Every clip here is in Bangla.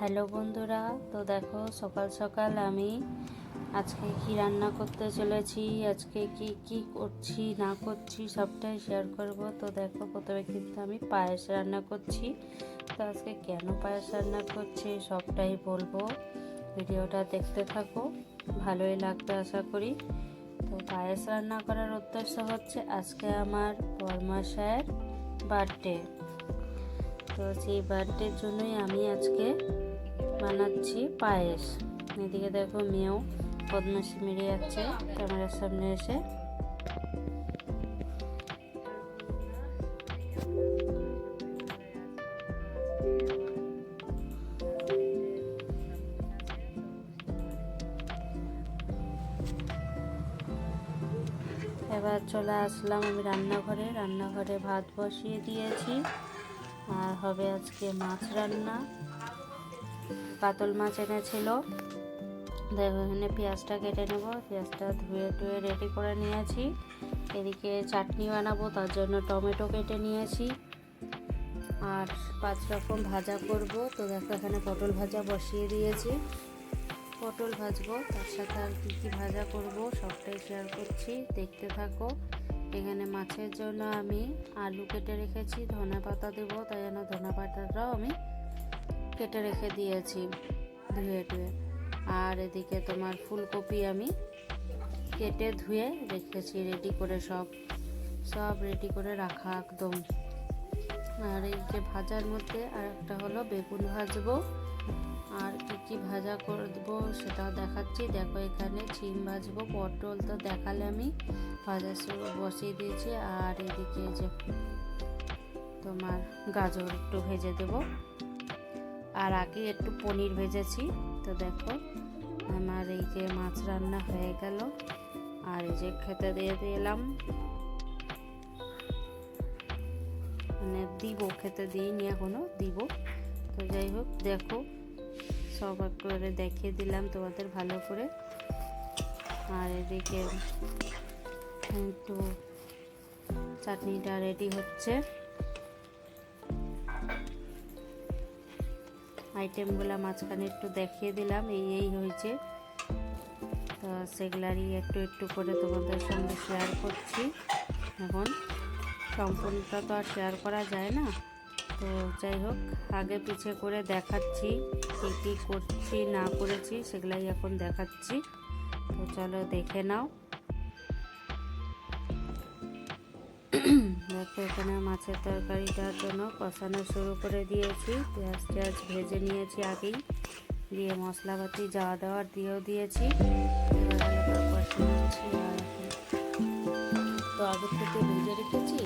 হ্যালো বন্ধুরা, তো দেখো সকাল সকাল আমি আজকে কি রান্না করতে চলেছি, আজকে কি কি করছি, না করছি সবটাই শেয়ার করব। তো দেখো প্রথমে কিন্তু আমি পায়েস রান্না করছি। তো আজকে কেন পায়েস রান্না করছি সবটাই বলব। ভিডিওটা দেখতে থাকো, ভালোই লাগবে আশা করি। তো পায়েস রান্না করার উদ্দেশ্য হচ্ছে আজকে আমার বরমাসায়ের বার্থডে তো সেই বার্থডের জন্যই আমি আজকে বানাচ্ছি পায়েস। এদিকে দেখো মেয়েও বদমাসি মেরে যাচ্ছে, ক্যামেরার সামনে এসে। এবার চলে আসলাম আমি রান্নাঘরে। রান্নাঘরে ভাত বসিয়ে দিয়েছি। আর হবে আজকে মাছ রান্না। কাতল মাছ এনেছিল। এখানে পেঁয়াজটা কেটে নেব। পেঁয়াজটা ধুয়ে টুয়ে রেডি করে নিয়েছি। এদিকে চাটনি বানাবো, তার জন্য টমেটো কেটে নিয়েছি। আর পাঁচ রকম ভাজা করব। তো দেখো, এখানে পটল ভাজা বসিয়ে দিয়েছি। পটল ভাজবো, তার সাথে আর কী কী ভাজা করব সবটাই শেয়ার করছি। দেখতে থাকো। এখানে মাছের জন্য আমি আলু কেটে রেখেছি। ধনে পাতা দেবো, তাই জন্য ধনে পাতাটাও আমি কেটে রেখে দিয়েছি ধুয়ে টুয়ে। আর এদিকে তোমার ফুলকপি আমি কেটে ধুয়ে রেখেছি রেডি করে সব সব রেডি করে রাখা একদম। আর এই যে ভাজার মধ্যে আর একটা হলো বেগুন ভাজবো। আর কি কি ভাজা করব সেটাও দেখাচ্ছি। দেখো এখানে চিম ভাজবো, পটল তো দেখালে আমি ভাজা বসিয়ে দিয়েছি। আর এদিকে যে তোমার গাজর একটু ভেজে দেব। আর আগে একটু পনির ভেজেছি। তো দেখো, আমার এই যে মাছ রান্না হয়ে গেল। আর এই যে খেতে দিয়ে দিলাম। মানে দিব, খেতে দিইনি এখনও, দিব। তো যাই হোক, দেখো, সব করে দেখিয়ে দিলাম তোমাদের ভালো করে। আর এদিকে একটু চাটনিটা রেডি হচ্ছে। আইটেমগুলো মাঝখানে একটু দেখিয়ে দিলাম, এই এই হয়েছে। তো সেগুলারই একটু একটু করে তোমাদের সঙ্গে শেয়ার করছি। এখন সম্পূর্ণটা তো আর শেয়ার করা যায় না। তো যাই হোক, আগে পিছে করে দেখাচ্ছি কী কী করছি, না করেছি, সেগুলাই এখন দেখাচ্ছি। তো চলো দেখে নাও। দেখো, এখানে মাছের তরকারিটার জন্য কষানো শুরু করে দিয়েছি। পেঁয়াজ টেয়াজ ভেজে নিয়েছি আগেই। দিয়ে মশলাপাতি, যাওয়া দাওয়ার দিয়েও দিয়েছি। তো আগের থেকে ভেজে রেখেছি?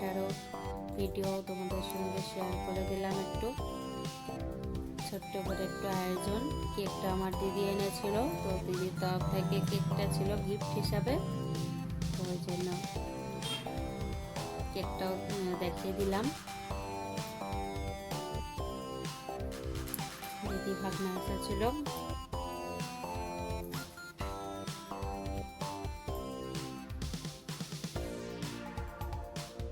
সেটারও ভিডিও তোমাদের সঙ্গে শেয়ার করে দিলাম একটু। ছোট্ট করে একটু আয়োজন, কেকটা আমার দিদি এনেছিল, তো দিদির তরফ থেকে কেকটা ছিল গিফট হিসাবে। তো ওই জন্য কেকটাও দেখিয়ে দিলাম। দিদি ভাগনা এসেছিল